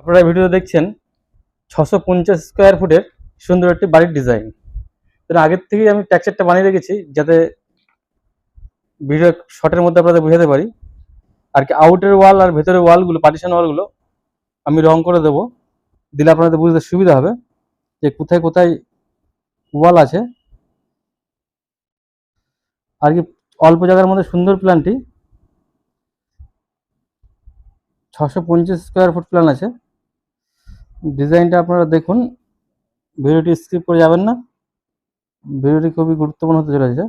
আপনারা ভিডিওতে দেখছেন ছশো পঞ্চাশ স্কোয়ার ফুটের সুন্দর একটি বাড়ির ডিজাইন আগের থেকেই আমি টেক্সচারটা বানিয়ে রেখেছি, যাতে ভিডিও শর্টের মধ্যে আপনাদের বোঝাতে পারি। আর কি আউটের ওয়াল আর ভেতরের ওয়ালগুলো পার্টিশন ওয়ালগুলো আমি রং করে দেবো। দিলে আপনাদের বুঝতে সুবিধা হবে যে কোথায় কোথায় ওয়াল আছে। আর কি অল্প জায়গার মধ্যে সুন্দর প্ল্যানটি ছশো পঞ্চাশ স্কোয়ার ফুট প্ল্যান আছে। ডিজাইনটা আপনারা দেখুন ভিডিওটি স্কিপ করে যাবেন না। ভিডিওটি খুবই গুরুত্বপূর্ণ হতে চলেছে।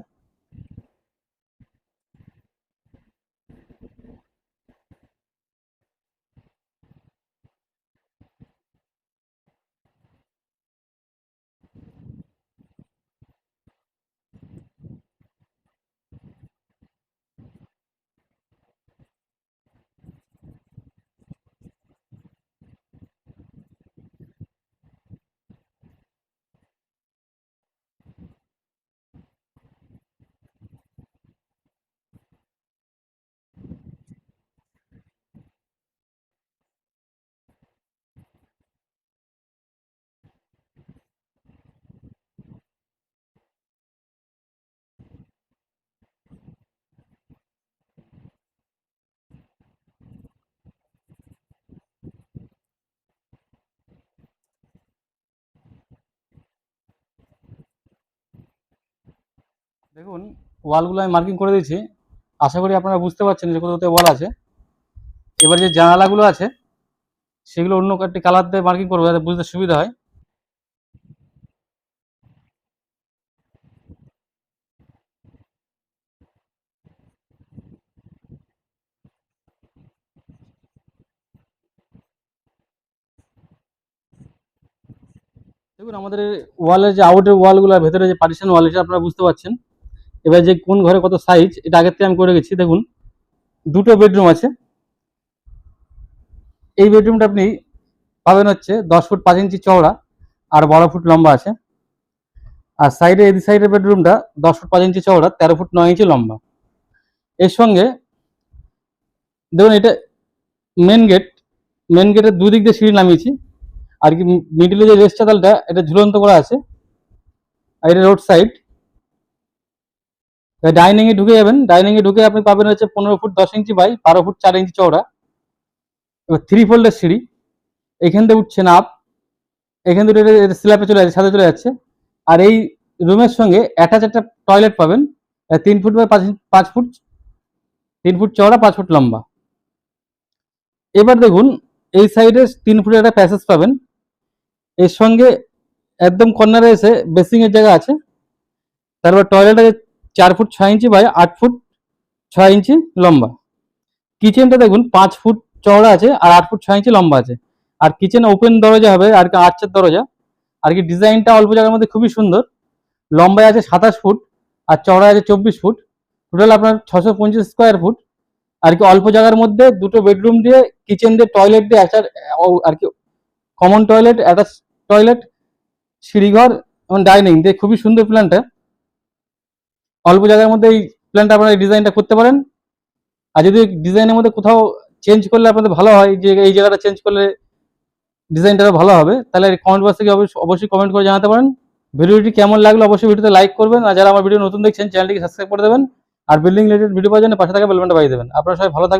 দেখুন, ওয়ালগুলো আমি মার্কিং করে দিয়েছি। আশা করি আপনারা বুঝতে পারছেন যে কোথাও ওয়াল আছে। এবার যে জানালাগুলো আছে, সেগুলো অন্য একটি কালার দিয়ে মার্কিং করব, যাতে বুঝতে সুবিধা হয়। দেখুন, আমাদের ওয়ালের যে আউটের ওয়ালগুলো ভেতরে যে পার্টিশন ওয়াল এটা আপনারা বুঝতে পারছেন। এবার যে কোন ঘরে কত সাইজ এটা আগের থেকে আমি করে গেছি দেখুন। দুটো বেডরুম আছে। এই বেডরুমটা আপনি পাবেন হচ্ছে দশ ফুট পাঁচ ইঞ্চি চওড়া আর বারো ফুট লম্বা আছে। আর সাইডে এই সাইডের বেডরুমটা দশ ফুট পাঁচ ইঞ্চি চওড়া, তেরো ফুট নয় ইঞ্চি লম্বা। এর সঙ্গে, দেখুন এটা মেন গেট মেন গেটের দুদিক দিয়ে সিঁড়ি নামিয়েছি। আর কি মিডিলে যে রেস্ট চাতালটা এটা ঝুলন্ত করা আছে। আর এটা রোড সাইড ডাইনিং এ ঢুকে যাবেন। ডাইনিং এ ঢুকে আপনি পাবেন হচ্ছে পনেরো ফুট দশ ইঞ্চি বাই বারো ফুট চার ইঞ্চি চওড়া। এবার থ্রি ফোল্ডের সিঁড়ি। এখান থেকে উঠছেন আপ এখান থেকে স্ল্যাপে চলে যাচ্ছে, ছাদে চলে যাচ্ছে। আর এই রুমের সঙ্গে অ্যাটাচ একটা টয়লেট পাবেন। তিন ফুট বাই পাঁচ পাঁচ ফুট, তিন ফুট চওড়া, পাঁচ ফুট লম্বা। এবার দেখুন, এই সাইডে তিন ফুটের একটা প্যাসেজ পাবেন। এর সঙ্গে একদম কর্নারে এসে বেসিং এর জায়গা আছে। তারপর টয়লেট চার ফুট ছয় ইঞ্চি বাই আট ফুট ছয় ইঞ্চি লম্বা। কিচেনটা দেখুন, পাঁচ ফুট চওড়া আছে আর আট ফুট ছয় ইঞ্চি লম্বা আছে। আর কিচেন ওপেন দরজা হবে, আর কি আর্চের দরজা। আর কি ডিজাইনটা অল্প জায়গার মধ্যে খুবই সুন্দর। লম্বায় আছে সাতাশ ফুট আর চওড়ায় আছে চব্বিশ ফুট। টোটাল আপনার ছশো পঞ্চাশ স্কোয়ার ফুট আর কি অল্প জায়গার মধ্যে দুটো বেডরুম দিয়ে কিচেন দিয়ে টয়লেট দিয়ে একটা আর কি কমন টয়লেট অ্যাটাচ টয়লেট সিঁড়িঘর এবং ডাইনিং দিয়ে খুবই সুন্দর প্ল্যানটা অল্প জায়গার মধ্যে এই প্ল্যানটা আপনারা ডিজাইনটা করতে পারেন। আর যদি ডিজাইনের মধ্যে কোথাও চেঞ্জ করলে আপনাদের ভালো হয়, যে এই জায়গাটা চেঞ্জ করলে ডিজাইনটা ভালো হবে, তাহলে কমেন্ট বক্স থেকে অবশ্যই কমেন্ট করে জানাতে পারেন। ভিডিওটি কেমন লাগল অবশ্যই ভিডিওতে লাইক করবেন, আর যারা আমার ভিডিও নতুন দেখছেন চ্যানেলটিকে সাবস্ক্রাইব করে দেবেন। আর বিল্ডিং রিলেটেড ভিডিও পাওয়ার জন্য পাশে থাকা বেলবেনটা বাজিয়ে দেবেন। আপনারা সবাই ভালো থাকবেন।